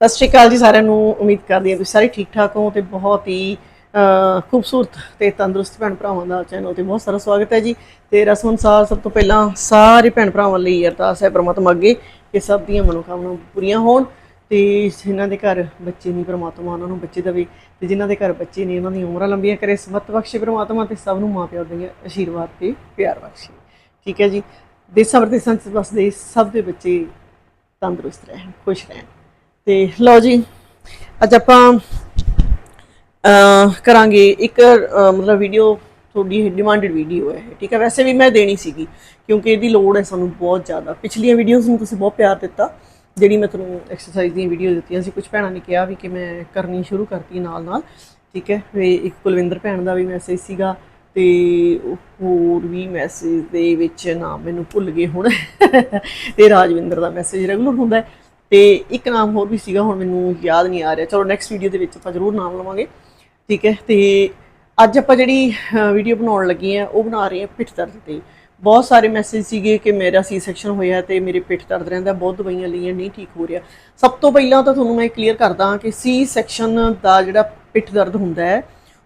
ਸਤਿ ਸ਼੍ਰੀ ਅਕਾਲ ਜੀ ਸਾਰਿਆਂ ਨੂੰ, ਉਮੀਦ ਕਰਦੀ ਹਾਂ ਤੁਸੀਂ ਸਾਰੇ ਠੀਕ ਠਾਕ ਹੋ ਤੇ ਬਹੁਤ ਹੀ ਖੂਬਸੂਰਤ ਤੇ ਤੰਦਰੁਸਤ ਭੈਣ ਭਰਾਵਾਂ ਦਾ ਚੈਨਲ ਤੇ ਬਹੁਤ ਸਾਰਾ ਸਵਾਗਤ ਹੈ ਜੀ। ਤੇ ਰਸਮ ਅਨੁਸਾਰ ਸਭ ਤੋਂ ਪਹਿਲਾਂ ਸਾਰੇ ਭੈਣ ਭਰਾਵਾਂ ਲਈ ਅਰਦਾਸ ਹੈ ਪ੍ਰਮਾਤਮਾ ਅੱਗੇ ਕਿ ਸਭ ਦੀਆਂ ਮਨੋਕਾਮਨਾਵਾਂ ਪੂਰੀਆਂ ਹੋਣ ਤੇ ਜਿਨ੍ਹਾਂ ਦੇ ਘਰ ਬੱਚੇ ਨਹੀਂ ਪ੍ਰਮਾਤਮਾ ਉਹਨਾਂ ਨੂੰ ਬੱਚੇ ਦੇਵੇ ਤੇ ਜਿਨ੍ਹਾਂ ਦੇ ਘਰ ਬੱਚੇ ਨਹੀਂ ਉਹਨਾਂ ਦੀਆਂ ਉਮਰਾਂ ਲੰਬੀਆਂ ਕਰੇ, ਸਮਤ ਬਖਸ਼ੇ ਪ੍ਰਮਾਤਮਾ ਤੇ ਸਭ ਨੂੰ ਮਾਪਿਆਂ ਦੇ ਆਸ਼ੀਰਵਾਦ ਤੇ ਪਿਆਰ ਬਖਸ਼ੇ। ਠੀਕ ਹੈ ਜੀ। ਦੇਸਾਂ ਪ੍ਰਦੇਸਾਂ ਚ ਵਸਦੇ ਸਭ ਦੇ ਬੱਚੇ ਤੰਦਰੁਸਤ ਰਹਿਣ, ਖੁਸ਼ ਰਹਿਣ। ਤੇ ਲਓ ਜੀ, ਅੱਜ ਆਪਾਂ ਕਰਾਂਗੇ ਇੱਕ ਮਤਲਬ ਵੀਡੀਓ ਤੁਹਾਡੀ ਡਿਮਾਂਡਡ ਵੀਡੀਓ ਹੈ ਠੀਕ ਹੈ? ਵੈਸੇ ਵੀ ਮੈਂ ਦੇਣੀ ਸੀਗੀ, ਕਿਉਂਕਿ ਇਹਦੀ ਲੋੜ ਹੈ ਸਾਨੂੰ ਬਹੁਤ ਜ਼ਿਆਦਾ। ਪਿਛਲੀਆਂ ਵੀਡੀਓਜ਼ ਨੂੰ ਤੁਸੀਂ ਬਹੁਤ ਪਿਆਰ ਦਿੱਤਾ, ਜਿਹੜੀ ਮੈਂ ਤੁਹਾਨੂੰ ਐਕਸਰਸਾਈਜ਼ ਦੀਆਂ ਵੀਡੀਓ ਦਿੱਤੀਆਂ ਸੀ। ਕੁਝ ਭੈਣਾਂ ਨੇ ਕਿਹਾ ਵੀ ਕਿ ਮੈਂ ਕਰਨੀ ਸ਼ੁਰੂ ਕਰਤੀ ਨਾਲ ਨਾਲ ਠੀਕ ਹੈ? ਵੀ ਇੱਕ ਕੁਲਵਿੰਦਰ ਭੈਣ ਦਾ ਵੀ ਮੈਸੇਜ ਸੀਗਾ ਤੇ ਹੋਰ ਵੀ ਮੈਸੇਜ ਦੇ ਵਿੱਚ ਨਾ ਮੈਨੂੰ ਭੁੱਲ ਗਏ ਹੁਣ। ਤੇ ਰਾਜਵਿੰਦਰ ਦਾ ਮੈਸੇਜ ਰੈਗੂਲਰ ਹੁੰਦਾ ਹੈ। ਤੇ ਇੱਕ ਨਾਮ ਹੋਰ ਵੀ ਸੀਗਾ, ਹੁਣ ਮੈਨੂੰ ਯਾਦ ਨਹੀਂ ਆ ਰਿਹਾ। ਚਲੋ ਨੈਕਸਟ ਵੀਡੀਓ ਦੇ ਵਿੱਚ ਆਪਾਂ ਜ਼ਰੂਰ ਨਾਮ ਲਵਾਂਗੇ। ਠੀਕ ਹੈ? ਤੇ ਅੱਜ ਆਪਾਂ ਜਿਹੜੀ ਵੀਡੀਓ ਬਣਾਉਣ ਲੱਗੇ ਆ ਉਹ ਬਣਾ ਰਹੇ ਆ ਪਿੱਠ ਦਰਦ ਤੇ। ਬਹੁਤ ਸਾਰੇ ਮੈਸੇਜ ਸੀਗੇ ਕਿ ਮੇਰਾ ਸੀ ਸੈਕਸ਼ਨ ਹੋਇਆ ਤੇ ਮੇਰੇ ਪਿੱਠ ਦਰਦ ਰਹਿੰਦਾ, ਬਹੁਤ ਦਵਾਈਆਂ ਲਈਆਂ, ਨਹੀਂ ਠੀਕ ਹੋ ਰਿਹਾ। ਸਭ ਤੋਂ ਪਹਿਲਾਂ ਤਾਂ ਤੁਹਾਨੂੰ ਮੈਂ ਕਲੀਅਰ ਕਰਦਾ ਕਿ ਸੀ ਸੈਕਸ਼ਨ ਦਾ ਜਿਹੜਾ ਪਿੱਠ ਦਰਦ ਹੁੰਦਾ ਹੈ,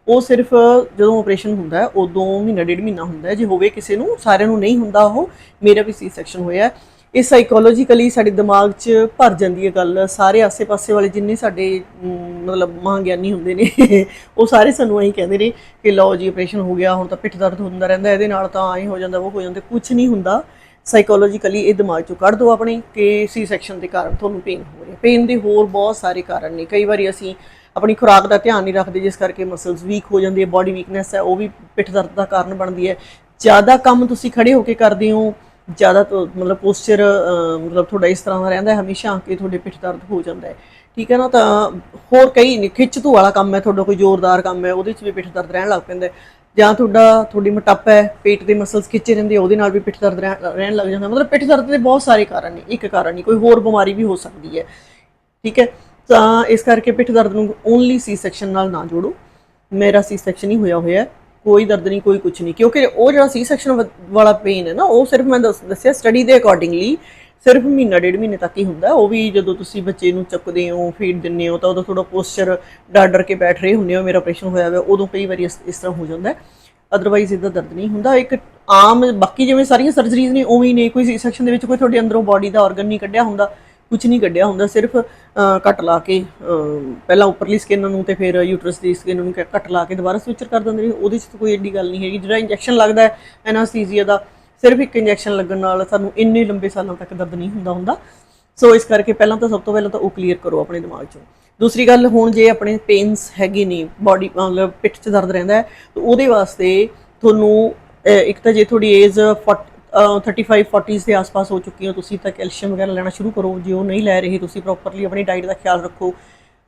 ਉਹ ਸਿਰਫ ਜਦੋਂ ਆਪਰੇਸ਼ਨ ਹੁੰਦਾ ਹੈ, ਉਦੋਂ ਮਹੀਨਾ, ਡੇਢ ਮਹੀਨਾ ਹੁੰਦਾ ਹੈ। ਜੇ ਹੋਵੇ ਕਿਸੇ ਨੂੰ, ਸਾਰਿਆਂ ਨੂੰ ਨਹੀਂ ਹੁੰਦਾ ਉਹ, ਮੇਰਾ ਵੀ ਸੀ ਸੈਕਸ਼ਨ ਹੋਇਆ ਇਹ ਸਾਈਕੋਲੋਜੀਕਲੀ ਸਾਡੇ ਦਿਮਾਗ 'ਚ ਭਰ ਜਾਂਦੀ ਹੈ ਗੱਲ। ਸਾਰੇ ਆਸੇ-ਪਾਸੇ ਵਾਲੇ ਜਿੰਨੇ ਸਾਡੇ ਅਮ, ਮਤਲਬ ਮਹਾਂਗਿਆਨੀ ਹੁੰਦੇ ਨੇ ਉਹ ਸਾਰੇ ਸਾਨੂੰ ਐਂ ਕਹਿੰਦੇ ਨੇ ਕਿ ਲਓ ਜੀ ਆਪਰੇਸ਼ਨ ਹੋ ਗਿਆ ਹੁਣ ਤਾਂ ਪਿੱਠ ਦਰਦ ਹੁੰਦਾ ਰਹਿੰਦਾ ਇਹਦੇ ਨਾਲ ਤਾਂ ਐਂ ਹੋ ਜਾਂਦਾ ਉਹ ਹੋ ਜਾਂਦਾ ਕੁਝ ਨਹੀਂ ਹੁੰਦਾ। ਸਾਈਕੋਲੋਜੀਕਲੀ ਇਹ ਦਿਮਾਗ 'ਚੋਂ ਕੱਢ ਦਿਓ ਆਪਣੇ ਕਿ ਸੀ ਸੈਕਸ਼ਨ ਦੇ ਕਾਰਨ ਤੁਹਾਨੂੰ ਪੇਨ ਹੋ ਰਿਹਾ। ਪੇਨ ਦੇ ਹੋਰ ਬਹੁਤ ਸਾਰੇ ਕਾਰਨ ਨੇ। ਕਈ ਵਾਰੀ ਅਸੀਂ ਆਪਣੀ ਖੁਰਾਕ ਦਾ ਧਿਆਨ ਨਹੀਂ ਰੱਖਦੇ ਜਿਸ ਕਰਕੇ ਮਸਲਸ ਵੀਕ ਹੋ ਜਾਂਦੀ ਹੈ ਬਾਡੀ ਵੀਕਨੈਸ ਹੈ ਉਹ ਵੀ ਪਿੱਠ ਦਰਦ ਦਾ ਕਾਰਨ ਬਣਦੀ ਹੈ। ਜ਼ਿਆਦਾ ਕੰਮ ਤੁਸੀਂ ਖੜੇ ਹੋ ਕੇ ਕਰਦੇ ਹੋ ਜ਼ਿਆਦਾ ਤੋਂ ਮਤਲਬ ਪੋਸਚਰ ਮਤਲਬ ਤੁਹਾਡਾ ਇਸ ਤਰ੍ਹਾਂ ਦਾ ਰਹਿੰਦਾ ਹੈ, ਹਮੇਸ਼ਾ ਕਿ ਤੁਹਾਡੇ ਪਿੱਠ ਦਰਦ ਹੋ ਜਾਂਦਾ ਹੈ। ਠੀਕ ਹੈ ਨਾ? ਤਾਂ ਹੋਰ ਕਈ ਨੇ ਖਿੱਚ ਧੂ ਵਾਲਾ ਕੰਮ ਹੈ, ਤੁਹਾਡਾ ਕੋਈ ਜ਼ੋਰਦਾਰ ਕੰਮ ਹੈ, ਉਹਦੇ 'ਚ ਵੀ ਪਿੱਠ ਦਰਦ ਰਹਿਣ ਲੱਗ ਪੈਂਦਾ ਜਾਂ ਤੁਹਾਡਾ, ਤੁਹਾਡੀ ਮੋਟਾਪਾ ਹੈ, ਪੇਟ ਦੇ ਮਸਲਸ ਖਿੱਚੇ ਰਹਿੰਦੇ ਉਹਦੇ ਨਾਲ ਵੀ ਪਿੱਠ ਦਰਦ ਰਹਿਣ ਰਹਿਣ ਲੱਗ ਜਾਂਦਾ ਮਤਲਬ ਪਿੱਠ ਦਰਦ ਦੇ ਬਹੁਤ ਸਾਰੇ ਕਾਰਨ ਨੇ, ਇੱਕ ਕਾਰਨ ਨਹੀਂ, ਕੋਈ ਹੋਰ ਬਿਮਾਰੀ ਵੀ ਹੋ ਸਕਦੀ ਹੈ। ਠੀਕ ਹੈ? ਤਾਂ ਇਸ ਕਰਕੇ ਪਿੱਠ ਦਰਦ ਨੂੰ ਓਨਲੀ ਸੀ ਸੈਕਸ਼ਨ ਨਾਲ ਨਾ ਜੋੜੋ। ਮੇਰਾ ਸੀ ਸੈਕਸ਼ਨ ਹੀ ਹੋਇਆ ਹੋਇਆ ਕੋਈ ਦਰਦ ਨਹੀਂ, ਕੋਈ ਕੁਝ ਨਹੀਂ। ਕਿਉਂਕਿ ਉਹ ਜਿਹੜਾ ਸੀ ਸੈਕਸ਼ਨ ਵਾਲਾ ਪੇਨ ਹੈ ਨਾ, ਉਹ ਸਿਰਫ ਮੈਂ ਦੱਸ- ਦੱਸਿਆ ਸਟੱਡੀ ਦੇ ਅਕੋਰਡਿੰਗਲੀ ਸਿਰਫ ਮਹੀਨਾ, ਡੇਢ ਮਹੀਨੇ ਤੱਕ ਹੀ ਹੁੰਦਾ। ਉਹ ਵੀ ਜਦੋਂ ਤੁਸੀਂ ਬੱਚੇ ਨੂੰ ਚੱਕਦੇ ਹੋ ਫੀਡ ਦਿੰਦੇ ਹੋ, ਤਾਂ ਉਦੋਂ ਥੋੜਾ ਪੋਸਚਰ ਡਰ ਡਰ ਕੇ ਬੈਠ ਰਹੇ ਹੁੰਦੇ ਹੋ, ਮੇਰਾ ਆਪਰੇਸ਼ਨ ਹੋਇਆ ਹੋਇਆ, ਉਦੋਂ ਕਈ ਵਾਰੀ ਇਸ ਤਰ੍ਹਾਂ ਹੋ ਜਾਂਦਾ ਅਦਰਵਾਈਜ਼ ਇਹਦਾ ਦਰਦ ਨਹੀਂ ਹੁੰਦਾ। ਇੱਕ ਆਮ, ਬਾਕੀ ਜਿਵੇਂ ਸਾਰੀਆਂ ਸਰਜਰੀਜ਼ ਨੇ, ਉਵੇਂ ਹੀ ਨੇ। ਕੋਈ ਸੀ ਸੈਕਸ਼ਨ ਦੇ ਵਿੱਚ ਕੋਈ ਤੁਹਾਡੇ ਅੰਦਰੋਂ ਬਾਡੀ ਦਾ ਆਰਗਨ ਨਹੀਂ ਕੱਢਿਆ ਹੁੰਦਾ। ਕੁਝ ਨਹੀਂ ਕੱਢਿਆ ਹੁੰਦਾ ਸਿਰਫ ਅਹ, ਕੱਟ ਲਾ ਕੇ ਪਹਿਲਾਂ ਉੱਪਰਲੀ ਸਕਿਨ ਨੂੰ ਤੇ ਫਿਰ ਯੂਟਰਸ ਦੀ ਸਕਿਨ ਨੂੰ ਕ- ਕੱਟ ਲਾ ਕੇ ਦੁਬਾਰਾ ਸਵਿਚਰ ਕਰ ਦਿੰਦੇ ਨੇ। ਉਹਦੇ 'ਚ ਤਾਂ ਕੋਈ ਐਡੀ ਗੱਲ ਨਹੀਂ ਹੈਗੀ। ਜਿਹੜਾ ਇੰਜੈਕਸ਼ਨ ਲੱਗਦਾ ਹੈ ਐਨਾਸਥੀਸੀਆ ਦਾ ਸਿਰਫ ਇੱਕ ਇੰਜੈਕਸ਼ਨ ਲੱਗਣ ਨਾਲ ਸਾਨੂੰ ਇੰਨੇ ਲੰਬੇ ਸਾਲਾਂ ਤੱਕ ਦਰਦ ਨਹੀਂ ਹੁੰਦਾ ਹੁੰਦਾ। ਸੋ ਇਸ ਕਰਕੇ ਪਹਿਲਾਂ ਤਾਂ ਸਭ ਤੋਂ ਪਹਿਲਾਂ ਤਾਂ ਉਹ ਕਲੀਅਰ ਕਰੋ ਆਪਣੇ ਦਿਮਾਗ 'ਚੋਂ। ਦੂਸਰੀ ਗੱਲ ਹੁਣ ਜੇ ਆਪਣੇ ਪੇਨਸ ਹੈਗੇ ਨੇ ਬਾਡੀ ਮਤਲਬ ਪਿੱਠ 'ਚ ਦਰਦ ਰਹਿੰਦਾ ਹੈ ਤਾਂ ਉਹਦੇ ਵਾਸਤੇ ਤੁਹਾਨੂੰ ਇੱਕ ਤਾਂ ਜੇ ਤੁਹਾਡੀ ਏਜ 35 40s ਦੇ ਆਸ-ਪਾਸ ਹੋ ਚੁੱਕੀ ਹੋ, ਤੁਸੀਂ ਤਾਂ ਕੈਲਸ਼ੀਅਮ ਵਗੈਰਾ ਲੈਣਾ ਸ਼ੁਰੂ ਕਰੋ, ਜੇ ਉਹ ਨਹੀਂ ਲੈ ਰਹੇ ਤੁਸੀਂ ਪ੍ਰੋਪਰਲੀ ਆਪਣੀ ਡਾਈਟ ਦਾ ਖਿਆਲ ਰੱਖੋ।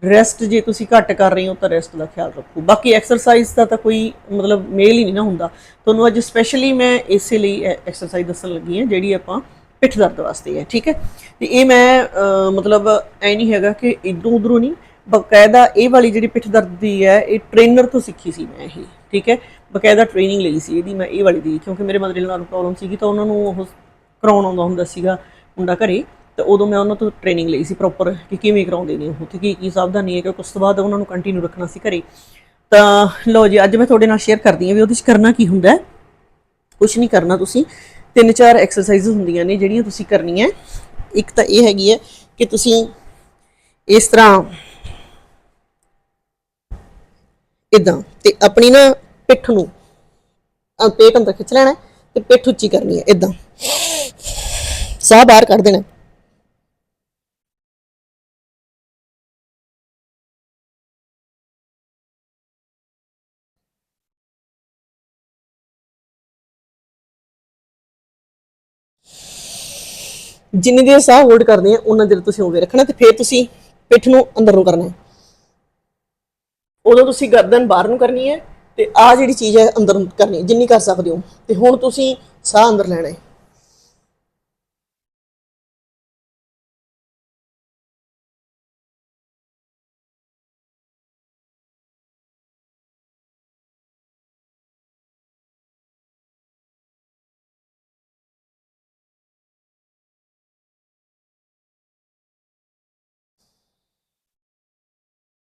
ਰੈਸਟ ਜੇ ਤੁਸੀਂ ਘੱਟ ਕਰ ਰਹੇ ਹੋ ਤਾਂ ਰੈਸਟ ਦਾ ਖਿਆਲ ਰੱਖੋ। ਬਾਕੀ ਐਕਸਰਸਾਈਜ਼ ਦਾ ਤਾਂ ਕੋਈ ਮਤਲਬ ਮੇਲ ਹੀ ਨਹੀਂ ਨਾ ਹੁੰਦਾ। ਤੁਹਾਨੂੰ ਅੱਜ ਸਪੈਸ਼ਲੀ ਮੈਂ ਇਸੇ ਲਈ ਐਕਸਰਸਾਈਜ਼ ਦੱਸਣ ਲੱਗੀ ਹਾਂ, ਜਿਹੜੀ ਆਪਾਂ ਪਿੱਠ ਦਰਦ ਵਾਸਤੇ ਹੈ, ਠੀਕ ਹੈ? ਤੇ ਇਹ ਮੈਂ ਮਤਲਬ ਐ ਨਹੀਂ ਹੈਗਾ ਕਿ ਇਧਰੋਂ ਉਧਰੋਂ ਨਹੀਂ, ਬਕਾਇਦਾ ਇਹ ਵਾਲੀ ਜਿਹੜੀ ਪਿੱਠ ਦਰਦ ਦੀ ਹੈ, ਇਹ ਟ੍ਰੇਨਰ ਤੋਂ ਸਿੱਖੀ ਸੀ ਮੈਂ ਇਹ। ਠੀਕ ਹੈ, ਬਕਾਇਦਾ ਟ੍ਰੇਨਿੰਗ ਲਈ ਸੀ ਇਹਦੀ ਮੈਂ ਇਹ ਵਾਲੀ ਦੀ, ਕਿਉਂਕਿ ਮੇਰੇ ਮਦਰ ਇਨ ਨੂੰ ਪ੍ਰੋਬਲਮ ਸੀਗੀ ਤਾਂ ਉਹਨਾਂ ਨੂੰ ਉਹ ਕਰਾਉਣ ਆਉਂਦਾ ਹੁੰਦਾ ਸੀਗਾ ਮੁੰਡਾ ਘਰੇ, ਤਾਂ ਉਦੋਂ ਮੈਂ ਉਹਨਾਂ ਤੋਂ ਟ੍ਰੇਨਿੰਗ ਲਈ ਸੀ ਪ੍ਰੋਪਰ ਕਿ ਕਿਵੇਂ ਕਰਾਉਂਦੇ ਨੇ ਉਹ ਤੇ ਕੀ ਕੀ ਸਾਵਧਾਨੀ ਹੈ ਕਿ ਉਸ ਤੋਂ ਬਾਅਦ ਉਹਨਾਂ ਨੂੰ ਕੰਟੀਨਿਊ ਰੱਖਣਾ ਸੀ ਘਰੇ। ਤਾਂ ਲਓ ਜੀ, ਅੱਜ ਮੈਂ ਤੁਹਾਡੇ ਨਾਲ ਸ਼ੇਅਰ ਕਰਦੀ ਹਾਂ ਵੀ ਉਹਦੇ 'ਚ ਕਰਨਾ ਕੀ ਹੁੰਦਾ ਹੈ। ਕੁਝ ਨਹੀਂ ਕਰਨਾ ਤੁਸੀਂ। ਤਿੰਨ ਚਾਰ ਐਕਸਰਸਾਈਜ਼ ਹੁੰਦੀਆਂ ਨੇ ਜਿਹੜੀਆਂ ਤੁਸੀਂ ਕਰਨੀਆਂ। ਇੱਕ ਤਾਂ ਇਹ ਹੈਗੀ ਹੈ ਕਿ ਤੁਸੀਂ ਇਸ ਤਰ੍ਹਾਂ, ਇਦਾਂ, ਤੇ ਆਪਣੀ ਨਾ ਪਿੱਠ ਨੂੰ। ਆ ਪੇਟ ਅੰਦਰ ਖਿੱਚ ਲੈਣਾ ਤੇ ਪਿੱਠ ਉੱਚੀ ਕਰਨੀ ਹੈ ਇਦਾਂ ਸਾਹ ਬਾਹਰ ਕੱਢ ਦੇਣਾ ਜਿੰਨੀ ਦੇਰ ਸਾਹ ਹੋਲਡ ਕਰਦੇ ਆ ਉਹਨਾਂ ਦੇਰ ਤੁਸੀਂ ਉਵੇਂ ਰੱਖਣਾ ਤੇ ਫਿਰ ਤੁਸੀਂ ਪਿੱਠ ਨੂੰ ਅੰਦਰ ਨੂੰ ਕਰਨਾ ਉਦੋਂ ਤੁਸੀਂ ਗਰਦਨ ਬਾਹਰ ਨੂੰ ਕਰਨੀ ਹੈ ਤੇ ਆ ਜਿਹੜੀ ਚੀਜ਼ ਹੈ ਅੰਦਰ ਕਰਨੀ, ਜਿੰਨੀ ਕਰ ਸਕਦੇ ਹੋ। ਤੇ ਹੁਣ ਤੁਸੀਂ ਸਾਹ ਅੰਦਰ ਲੈਣਾ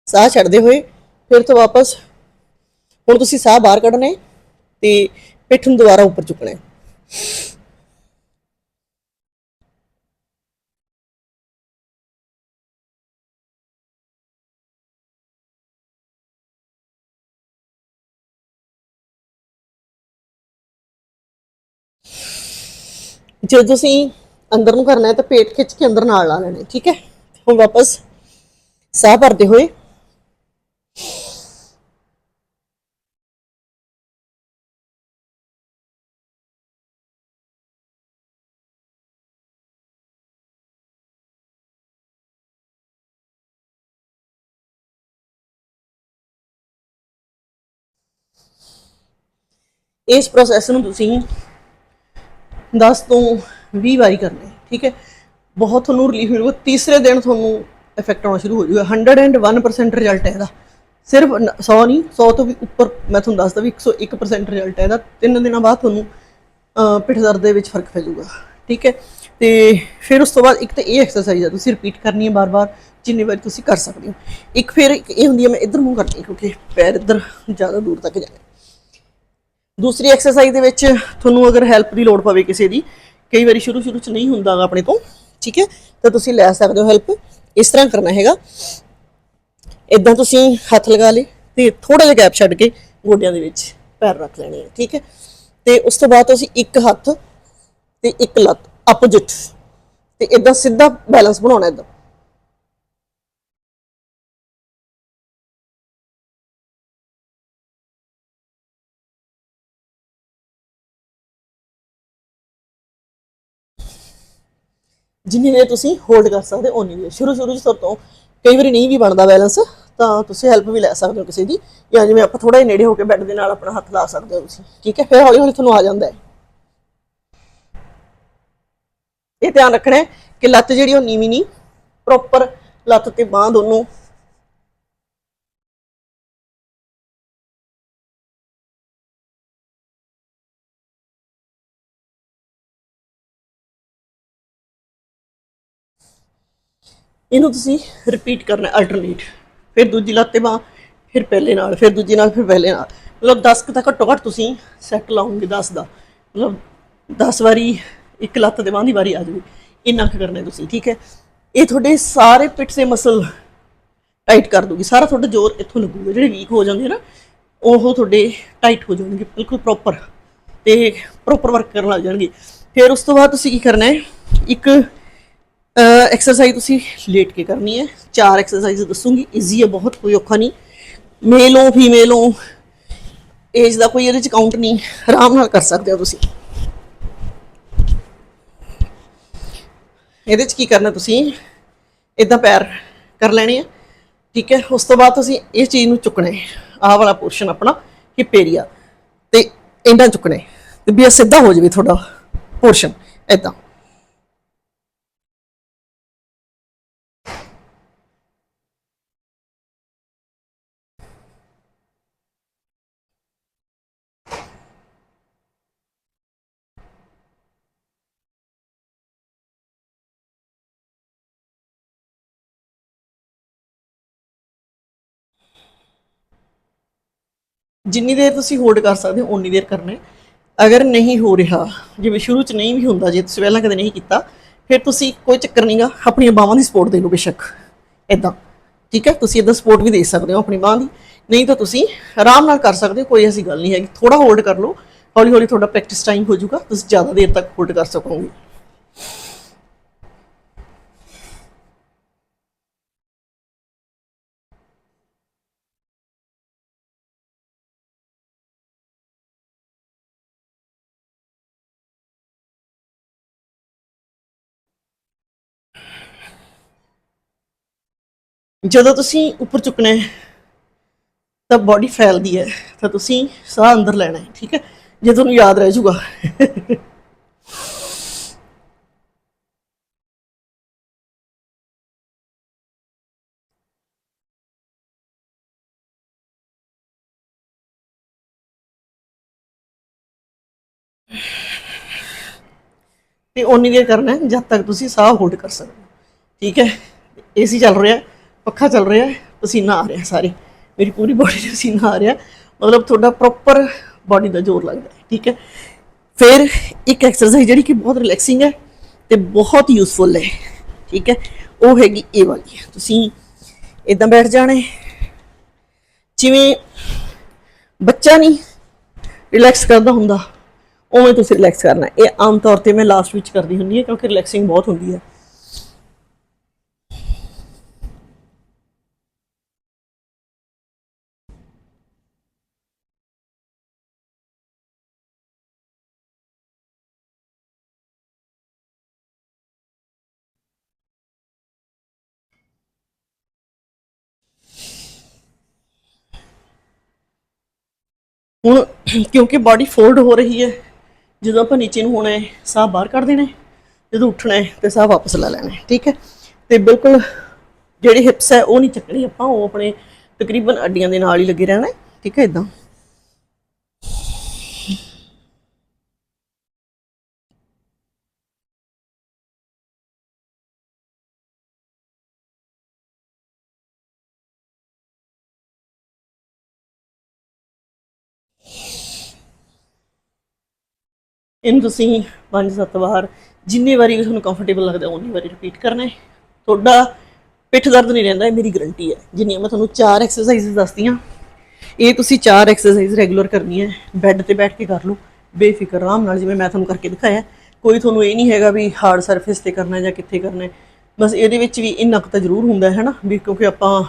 ਸਾਹ ਛੱਡਦੇ ਹੋਏ ਫਿਰ ਤੋਂ ਵਾਪਸ ਹੁਣ ਤੁਸੀਂ ਸਾਹ ਬਾਹਰ ਕੱਢਣਾ ਤੇ ਪਿੱਠ ਨੂੰ ਦੁਬਾਰਾ ਉੱਪਰ ਚੁੱਕਣਾ। ਹੈ ਜਦੋਂ ਤੁਸੀਂ ਅੰਦਰ ਨੂੰ ਕਰਨਾ ਹੈ ਤਾਂ ਪੇਟ ਖਿੱਚ ਕੇ ਅੰਦਰ ਨਾਲ ਲਾ ਲੈਣਾ ਠੀਕ ਹੈ? ਹੁਣ ਵਾਪਸ ਸਾਹ ਭਰਦੇ ਹੋਏ ਇਸ ਪ੍ਰੋਸੈਸ ਨੂੰ ਤੁਸੀਂ 10 ਤੋਂ 20 ਵਾਰੀ ਕਰਨਾ ਠੀਕ ਹੈ? ਬਹੁਤ ਤੁਹਾਨੂੰ ਰਿਲੀਫ ਮਿਲੂਗਾ। ਤੀਸਰੇ ਦਿਨ ਤੁਹਾਨੂੰ ਇਫੈਕਟ ਆਉਣਾ ਸ਼ੁਰੂ ਹੋ ਜਾਊਗਾ। 101% ਰਿਜ਼ਲਟ ਹੈ ਇਹਦਾ। ਸਿਰਫ 100 ਨਹੀਂ 100 ਤੋਂ ਵੀ ਉੱਪਰ ਮੈਂ ਤੁਹਾਨੂੰ ਦੱਸਦਾ ਵੀ 101% ਰਿਜ਼ਲਟ ਹੈ ਇਹਦਾ। ਤਿੰਨ ਦਿਨਾਂ ਬਾਅਦ ਤੁਹਾਨੂੰ ਪਿੱਠ ਦਰਦ ਦੇ ਵਿੱਚ ਫ਼ਰਕ ਪੈ ਜਾਊਗਾ, ਠੀਕ ਹੈ? ਤੇ ਫਿਰ ਉਸ ਤੋਂ ਬਾਅਦ ਇੱਕ ਤਾਂ ਇਹ ਐਕਸਰਸਾਈਜ਼ ਆ ਤੁਸੀਂ ਰਿਪੀਟ ਕਰਨੀ ਹੈ ਬਾਰ-ਬਾਰ, ਜਿੰਨੀ ਵਾਰੀ ਤੁਸੀਂ ਕਰ ਸਕਦੇ ਹੋ। ਇੱਕ ਫਿਰ ਇਹ ਹੁੰਦੀ ਹੈ, ਮੈਂ ਇੱਧਰ ਮੂੰਹ ਕਰਦੀ ਕਿਉਂਕਿ ਪੈਰ ਇੱਧਰ ਜ਼ਿਆਦਾ ਦੂਰ ਤੱਕ ਜਾਣਾ ਦੂਸਰੀ ਐਕਸਰਸਾਈਜ਼ ਦੇ ਵਿੱਚ ਤੁਹਾਨੂੰ ਅਗਰ ਹੈਲਪ ਦੀ ਲੋੜ ਪਵੇ ਕਿਸੇ ਦੀ, ਕਈ ਵਾਰੀ ਸ਼ੁਰੂ ਸ਼ੁਰੂ ਚ ਨਹੀਂ ਹੁੰਦਾ ਆਪਣੇ ਤੋਂ, ਠੀਕ ਹੈ? ਤਾਂ ਤੁਸੀਂ ਲੈ ਸਕਦੇ ਹੋ ਹੈਲਪ ਇਸ ਤਰ੍ਹਾਂ ਕਰਨਾ ਹੈਗਾ। ਇਦਾਂ ਤੁਸੀਂ ਹੱਥ ਲਗਾ ਲੇ ਤੇ ਥੋੜਾ ਜਿਹਾ ਗੈਪ ਛੱਡ ਕੇ ਗੋਡਿਆਂ ਦੇ ਵਿੱਚ ਪੈਰ ਰੱਖ ਲੈਣੇ ਆ, ਠੀਕ ਹੈ? ਤੇ ਉਸ ਤੋਂ ਬਾਅਦ ਤੁਸੀਂ ਇੱਕ ਹੱਥ ਤੇ ਇੱਕ ਲੱਤ ਆਪੋਜਿਟ ਤੇ ਇਦਾਂ ਸਿੱਧਾ ਬੈਲੈਂਸ ਬਣਾਉਣਾ ਇਦਾਂ ਜਿੰਨੀ ਦੇਰ ਤੁਸੀਂ ਹੋਲਡ ਕਰ ਸਕਦੇ ਓਨੀ ਦੇਰ। ਸ਼ੁਰੂ ਸ਼ੁਰੂ ਚ ਤੋਂ ਕਈ ਵਾਰੀ ਨਹੀਂ ਵੀ ਬਣਦਾ ਬੈਲੈਂਸ ਤਾਂ ਤੁਸੀਂ ਹੈਲਪ ਵੀ ਲੈ ਸਕਦੇ ਹੋ ਕਿਸੇ ਦੀ, ਜਾਂ ਜਿਵੇਂ ਆਪਾਂ ਥੋੜਾ ਜਿਹਾ ਨੇੜੇ ਹੋ ਕੇ ਬੈੱਡ ਦੇ ਨਾਲ ਆਪਣਾ ਹੱਥ ਲਾ ਸਕਦੇ ਹੋ ਤੁਸੀਂ। ਠੀਕ ਹੈ? ਫਿਰ ਹੌਲੀ ਹੌਲੀ ਤੁਹਾਨੂੰ ਆ ਜਾਂਦਾ ਹੈ। ਇਹ ਧਿਆਨ ਰੱਖਣਾ ਕਿ ਲੱਤ ਜਿਹੜੀ ਉਹ ਨੀਵੀਂ ਨਹੀਂ ਪ੍ਰੋਪਰ ਲੱਤ ਤੇ ਬਾਹ ਦੋਨੋਂ ਇਹਨੂੰ ਤੁਸੀਂ ਰਿਪੀਟ ਕਰਨਾ ਅਲਟਰਨੇਟ ਫਿਰ ਦੂਜੀ ਲੱਤ ਤੇ ਬਾਹ, ਫਿਰ ਪਹਿਲੇ ਨਾਲ, ਫਿਰ ਦੂਜੀ ਨਾਲ, ਫਿਰ ਪਹਿਲੇ ਨਾਲ। ਮਤਲਬ 10 ਕੁ ਤੱਕ ਘੱਟੋ ਘੱਟ ਤੁਸੀਂ ਸੈੱਟ ਲਾਉਂਗੇ 10 ਦਾ। ਮਤਲਬ 10 ਵਾਰੀ ਇੱਕ ਲੱਤ ਦੇ ਬਾਹ ਦੀ ਵਾਰੀ ਆ ਜਾਵੇ ਇੰਨਾ ਕੁ ਕਰਨਾ ਤੁਸੀਂ, ਠੀਕ ਹੈ? ਇਹ ਤੁਹਾਡੇ ਸਾਰੇ ਪਿੱਠ ਦੇ ਮਸਲ ਟਾਈਟ ਕਰ ਦੂਗੀ ਸਾਰਾ ਤੁਹਾਡਾ ਜ਼ੋਰ ਇੱਥੋਂ ਲੱਗੂਗਾ। ਜਿਹੜੇ ਵੀਕ ਹੋ ਜਾਂਦੇ ਨਾ, ਉਹ ਤੁਹਾਡੇ ਟਾਈਟ ਹੋ ਜਾਣਗੇ। ਬਿਲਕੁਲ ਪ੍ਰੋਪਰ ਤੇ ਪ੍ਰੋਪਰ ਵਰਕ ਕਰਨ ਲੱਗ ਜਾਣਗੇ। ਫਿਰ ਉਸ ਤੋਂ ਬਾਅਦ ਤੁਸੀਂ ਕੀ ਕਰਨਾ ਹੈ? ਇੱਕ ਐਕਸਰਸਾਈਜ਼ ਤੁਸੀਂ ਲੇਟ ਕੇ ਕਰਨੀ ਹੈ? ਚਾਰ ਐਕਸਰਸਾਈਜ਼ ਦੱਸੂਗੀ। ਈਜ਼ੀ ਹੈ, ਬਹੁਤ, ਕੋਈ ਔਖਾ ਨਹੀਂ। ਮੇਲ ਹੋ ਫੀਮੇਲ ਹੋ ਏਜ ਦਾ ਕੋਈ ਇਹਦੇ ਚ ਕਾਊਂਟ ਨਹੀਂ। ਆਰਾਮ ਨਾਲ ਕਰ ਸਕਦੇ ਹੋ ਤੁਸੀਂ। ਇਹਦੇ ਚ ਕੀ ਕਰਨਾ ਤੁਸੀਂ? ਇਦਾਂ ਪੈਰ ਕਰ ਲੈਣੇ ਆ। ਠੀਕ ਹੈ, ਉਸ ਤੋਂ ਬਾਅਦ ਤੁਸੀਂ ਇਸ ਚੀਜ਼ ਨੂੰ ਚੁੱਕਣਾ ਹੈ। ਆਹ ਵਾਲਾ ਪੋਰਸ਼ਨ ਆਪਣਾ ਹਿਪ ਏਰੀਆ ਤੇ ਇੰਨਾ ਚੁੱਕਣਾ ਹੈ। ਤੇ ਵੀ ਇਹ ਸਿੱਧਾ ਹੋ ਜਾਵੇ ਤੁਹਾਡਾ ਪੋਰਸ਼ਨ ਇਦਾਂ ਜਿੰਨੀ ਦੇਰ ਤੁਸੀਂ ਹੋਲਡ ਕਰ ਸਕਦੇ ਹੋ ਉਨੀ ਦੇਰ ਕਰਨਾ। ਅਗਰ ਨਹੀਂ ਹੋ ਰਿਹਾ, ਜਿਵੇਂ ਸ਼ੁਰੂ ਚ ਨਹੀਂ ਵੀ ਹੁੰਦਾ, ਜੇ ਤੁਸੀਂ ਪਹਿਲਾਂ ਕਦੇ ਨਹੀਂ ਕੀਤਾ, ਫਿਰ ਤੁਸੀਂ ਕੋਈ ਚੱਕਰ ਨਹੀਂਗਾ ਆਪਣੀਆਂ ਬਾਹਾਂ ਦੀ ਸਪੋਰਟ ਦੇ ਲਓ ਬੇਸ਼ੱਕ। ਇਦਾਂ ਠੀਕ ਹੈ? ਤੁਸੀਂ ਇਦਾਂ ਸਪੋਰਟ ਵੀ ਦੇ ਸਕਦੇ ਹੋ ਆਪਣੀ ਬਾਹਾਂ ਦੀ। ਨਹੀਂ ਤਾਂ ਤੁਸੀਂ ਆਰਾਮ ਨਾਲ ਕਰ ਸਕਦੇ ਹੋ, ਕੋਈ ਐਸੀ ਗੱਲ ਨਹੀਂ ਹੈਗੀ। ਥੋੜਾ ਹੋਲਡ ਕਰ ਲਓ। ਹੌਲੀ ਹੌਲੀ ਤੁਹਾਡਾ ਪ੍ਰੈਕਟਿਸ ਟਾਈਮ ਹੋ ਜਾਊਗਾ। ਤੁਸੀਂ ਜ਼ਿਆਦਾ ਦੇਰ ਤੱਕ ਹੋਲਡ ਕਰ ਸਕੋਗੇ। ਜਦੋਂ ਤੁਸੀਂ ਉੱਪਰ ਚੁੱਕਣਾ ਹੈ, ਤਾਂ ਬਾਡੀ ਫੈਲਦੀ ਹੈ, ਤਾਂ ਤੁਸੀਂ ਸਾਹ ਅੰਦਰ ਲੈਣਾ ਹੈ, ਠੀਕ ਹੈ? ਜੇ ਤੁਹਾਨੂੰ ਯਾਦ ਰਹਿ ਜੂਗਾ ਤੇ ਓਨੀ ਦੇਰ ਕਰਨਾ ਜਦ ਤੱਕ ਤੁਸੀਂ ਸਾਹ ਹੋਲਡ ਕਰ ਸਕਦੇ ਹੋ, ਠੀਕ ਹੈ? ਏਸੀ ਚੱਲ ਰਿਹਾ ਪੱਖਾ ਚੱਲ ਰਿਹਾ ਹੈ ਪਸੀਨਾ ਆ ਰਿਹਾ ਸਾਰੇ। ਮੇਰੀ ਪੂਰੀ ਬਾਡੀ 'ਚ ਪਸੀਨਾ ਆ ਰਿਹਾ। ਮਤਲਬ ਤੁਹਾਡਾ ਪ੍ਰੋਪਰ ਬਾਡੀ ਦਾ ਜ਼ੋਰ ਲੱਗਦਾ ਹੈ, ਠੀਕ ਹੈ? ਫਿਰ ਇੱਕ ਐਕਸਰਸਾਈਜ਼ ਜਿਹੜੀ ਕਿ ਬਹੁਤ ਰਿਲੈਕਸਿੰਗ ਹੈ ਤੇ ਬਹੁਤ ਯੂਸਫੁਲ ਹੈ, ਠੀਕ ਹੈ? ਉਹ ਹੈਗੀ ਇਹ ਵਾਲੀ ਤੁਸੀਂ ਇਦਾਂ ਬੈਠ ਜਾਣਾ ਜਿਵੇਂ ਬੱਚਾ ਨਹੀਂ ਰਿਲੈਕਸ ਕਰਦਾ ਹੁੰਦਾ, ਉਵੇਂ ਤੁਸੀਂ ਰਿਲੈਕਸ ਕਰਨਾ ਇਹ ਆਮ ਤੌਰ ਤੇ ਮੈਂ ਲਾਸਟ ਵਿੱਚ ਕਰਦੀ ਹੁੰਦੀ ਹਾਂ ਕਿਉਂਕਿ ਰਿਲੈਕਸਿੰਗ ਬਹੁਤ ਹੁੰਦੀ ਹੈ। ਹੁਣ ਕਿਉਂਕਿ ਬਾਡੀ ਫੋਲਡ ਹੋ ਰਹੀ ਹੈ, ਜਦੋਂ ਆਪਾਂ ਨੀਚੇ ਨੂੰ ਹੋਣਾ ਹੈ, ਸਾਹ ਬਾਹਰ ਕੱਢ ਦੇਣਾ ਜਦੋਂ ਉੱਠਣਾ ਹੈ ਤੇ ਸਾਹ ਵਾਪਸ ਲੈ ਲੈਣਾ ਠੀਕ ਹੈ? ਤੇ ਬਿਲਕੁਲ ਜਿਹੜੀ ਹਿਪਸ ਹੈ, ਉਹ ਨਹੀਂ ਚੱਕਣੀ, ਆਪਾਂ ਉਹ ਆਪਣੇ ਤਕਰੀਬਨ ਅੱਡੀਆਂ ਦੇ ਨਾਲ ਹੀ ਲੱਗੇ ਰਹਿਣਾ ਠੀਕ ਹੈ ਇਦਾਂ ਇਹਨੂੰ ਤੁਸੀਂ ਪੰਜ ਸੱਤ ਵਾਰ ਜਿੰਨੀ ਵਾਰੀ ਤੁਹਾਨੂੰ ਕੰਫਰਟੇਬਲ ਲੱਗਦਾ ਉਨੀ ਵਾਰੀ ਰਿਪੀਟ ਕਰਨਾ ਹੈ। ਤੁਹਾਡਾ ਪਿੱਠ ਦਰਦ ਨਹੀਂ ਰਹਿੰਦਾ, ਇਹ ਮੇਰੀ ਗਰੰਟੀ ਹੈ। ਜਿੰਨੀਆਂ ਮੈਂ ਤੁਹਾਨੂੰ ਚਾਰ ਐਕਸਰਸਾਈਜ਼ ਦੱਸਤੀਆਂ, ਇਹ ਤੁਸੀਂ ਚਾਰ ਐਕਸਰਸਾਈਜ਼ ਰੈਗੂਲਰ ਕਰਨੀ ਹੈ। ਬੈੱਡ ਤੇ ਬੈਠ ਕੇ ਕਰ ਲਓ। ਬੇਫਿਕਰ, ਆਰਾਮ ਨਾਲ ਜਿਵੇਂ ਮੈਂ ਤੁਹਾਨੂੰ ਕਰਕੇ ਦਿਖਾਇਆ, ਕੋਈ ਤੁਹਾਨੂੰ ਇਹ ਨਹੀਂ ਹੈਗਾ ਵੀ ਹਾਰਡ ਸਰਫੇਸ ਤੇ ਕਰਨਾ ਜਾਂ ਕਿੱਥੇ ਕਰਨਾ ਹੈ। ਬਸ ਇਹਦੇ ਵਿੱਚ ਵੀ ਇੰਨਾ ਕੁ ਤਾਂ ਜ਼ਰੂਰ ਹੁੰਦਾ ਹੈ ਨਾ ਵੀ ਕਿਉਂਕਿ ਆਪਾਂ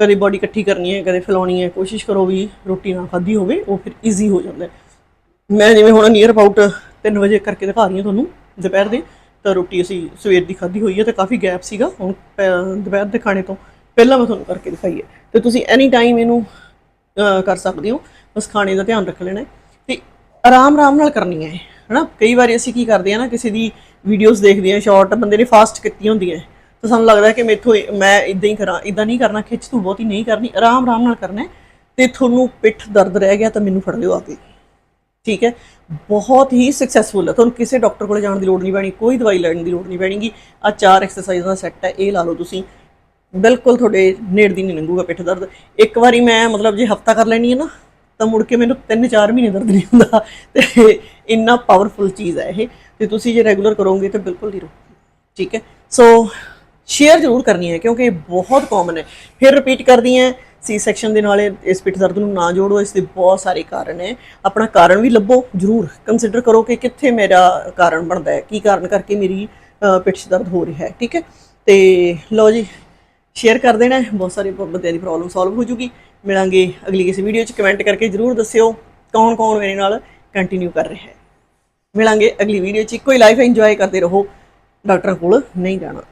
ਕਦੇ ਬਾਡੀ ਇਕੱਠੀ ਕਰਨੀ ਹੈ, ਕਦੇ ਫੈਲਾਉਣੀ ਹੈ, ਕੋਸ਼ਿਸ਼ ਕਰੋ ਵੀ ਰੋਟੀ ਨਾ ਖਾਧੀ ਹੋਵੇ, ਉਹ ਫਿਰ ਈਜ਼ੀ ਹੋ ਜਾਂਦਾ ਹੈ। ਮੈਂ ਜਿਵੇਂ ਹੁਣ ਨੀਅਰ ਅਬਾਊਟ 3 ਵਜੇ ਕਰਕੇ ਦਿਖਾ ਰਹੀ ਹਾਂ ਤੁਹਾਨੂੰ ਦੁਪਹਿਰ ਦੇ ਤਾਂ ਰੋਟੀ ਅਸੀਂ ਸਵੇਰ ਦੀ ਖਾਧੀ ਹੋਈ ਹੈ ਤੇ ਕਾਫੀ ਗੈਪ ਸੀਗਾ ਹੁਣ ਪ- ਦੁਪਹਿਰ ਦੇ ਖਾਣੇ ਤੋਂ। ਪਹਿਲਾਂ ਮੈਂ ਤੁਹਾਨੂੰ ਕਰਕੇ ਦਿਖਾਈ ਹੈ। ਤੇ ਤੁਸੀਂ ਐਨੀ ਟਾਈਮ ਇਹਨੂੰ ਕਰ ਸਕਦੇ ਹੋ। ਬਸ ਖਾਣੇ ਦਾ ਧਿਆਨ ਰੱਖ ਲੈਣਾ ਹੈ। ਤੇ ਆਰਾਮ ਆਰਾਮ ਨਾਲ ਕਰਨੀ ਹੈ ਇਹ, ਹਨਾ? ਕਈ ਵਾਰੀ ਅਸੀਂ ਕੀ ਕਰਦੇ ਆ ਨਾ ਕਿਸੇ ਦੀ ਵੀਡੀਓਜ਼ ਦੇਖਦੇ ਆ ਸ਼ਾਰਟ ਬੰਦੇ ਨੇ ਫਾਸਟ ਕੀਤੀਆਂ ਹੁੰਦੀਆਂ ਤਾਂ ਸਾਨੂੰ ਲੱਗਦਾ ਕਿ ਮੇਥੋਂ ਇਹ- ਮੈਂ ਇਦਾਂ ਹੀ ਕਰਾਂ ਇਦਾਂ ਨਹੀਂ ਕਰਨਾ ਖਿੱਚ ਤੂੰ ਬਹੁਤੀ ਨਹੀਂ ਕਰਨੀ ਆਰਾਮ ਆਰਾਮ ਨਾਲ ਕਰਨਾ ਹੈ। ਤੇ ਤੁਹਾਨੂੰ ਪਿੱਠ ਦਰਦ ਰਹਿ ਗਿਆ ਤਾਂ ਮੈਨੂੰ ਫੜ ਲਿਓ ਆ ਕੇ ਠੀਕ ਹੈ? ਬਹੁਤ ਹੀ ਸਕਸੈਸਫੁਲ ਹੈ। ਤੁਹਾਨੂੰ ਕਿਸੇ ਡਾਕਟਰ ਕੋਲ ਜਾਣ ਦੀ ਲੋੜ ਨਹੀਂ ਪੈਣੀ, ਕੋਈ ਦਵਾਈ ਲੈਣ ਦੀ ਲੋੜ ਨਹੀਂ ਪੈਣੀਗੀ ਆ ਚਾਰ ਐਕਸਰਸਾਈਜ਼ਾਂ ਦਾ ਸੈੱਟ ਹੈ, ਇਹ ਲਾ ਲਓ ਤੁਸੀਂ। ਬਿਲਕੁਲ ਤੁਹਾਡੇ ਨੇੜ ਦੀ ਨਹੀਂ ਲੰਘੂਗਾ ਪਿੱਠ ਦਰਦ। ਇੱਕ ਵਾਰੀ ਮੈਂ ਮਤਲਬ ਜੇ ਹਫਤਾ ਕਰ ਲੈਣੀ ਹੈ ਨਾ, ਤਾਂ ਮੁੜ ਕੇ ਮੈਨੂੰ 3-4 ਮਹੀਨੇ ਦਰਦ ਨਹੀਂ ਹੁੰਦਾ। ਤੇ ਇੰਨਾ ਪਾਵਰਫੁਲ ਚੀਜ਼ ਹੈ ਇਹ। ਤੇ ਤੁਸੀਂ ਜੇ ਰੈਗੂਲਰ ਕਰੋਗੇ ਤਾਂ ਬਿਲਕੁਲ ਨਹੀਂ ਰੋਕੂਗੀ ਠੀਕ ਹੈ? ਸੋ ਸ਼ੇਅਰ ਜ਼ਰੂਰ ਕਰਨੀ ਹੈ, ਕਿਉਂਕਿ ਇਹ ਬਹੁਤ ਕਾਮਨ ਹੈ। ਫਿਰ ਰਿਪੀਟ ਕਰਦੀ ਹਾਂ। ਸੀ ਸੈਕਸ਼ਨ ਦੇ ਨਾਲ ਇਸ ਪਿੱਠ ਦਰਦ ਨੂੰ ਨਾ ਜੋੜੋ, ਇਸ ਦੇ ਬਹੁਤ ਸਾਰੇ ਕਾਰਨ ਹੈ ਆਪਣਾ ਕਾਰਨ ਵੀ ਲੱਭੋ, ਜ਼ਰੂਰ ਕੰਸੀਡਰ ਕਰੋ ਕਿ ਕਿੱਥੇ ਮੇਰਾ ਕਾਰਨ ਬਣਦਾ ਹੈ, ਕੀ ਕਾਰਨ ਕਰਕੇ ਮੇਰੀ ਪਿੱਠ ਦਰਦ ਹੋ ਰਿਹਾ ਹੈ, ਠੀਕ ਹੈ? ਤੇ ਲਓ ਜੀ ਸ਼ੇਅਰ ਕਰ ਦੇਣਾ ਬਹੁਤ ਸਾਰੇ ਬ- ਬੰਦਿਆਂ ਦੀ ਪ੍ਰੋਬਲਮ ਸੋਲਵ ਹੋ ਜੂਗੀ। ਮਿਲਾਂਗੇ ਅਗਲੀ ਕਿਸੇ ਵੀਡੀਓ 'ਚ ਕਮੈਂਟ ਕਰਕੇ ਜ਼ਰੂਰ ਦੱਸਿਓ ਕੌਣ ਕੌਣ ਮੇਰੇ ਨਾਲ ਕੰਟੀਨਿਊ ਕਰ ਰਿਹਾ ਹੈ। ਮਿਲਾਂਗੇ ਅਗਲੀ ਵੀਡੀਓ 'ਚ, ਇੱਕੋ ਹੀ ਲਾਈਫ ਇੰਜੋਏ ਕਰਦੇ ਰਹੋ। ਡਾਕਟਰ ਕੋਲ ਨਹੀਂ ਜਾਣਾ।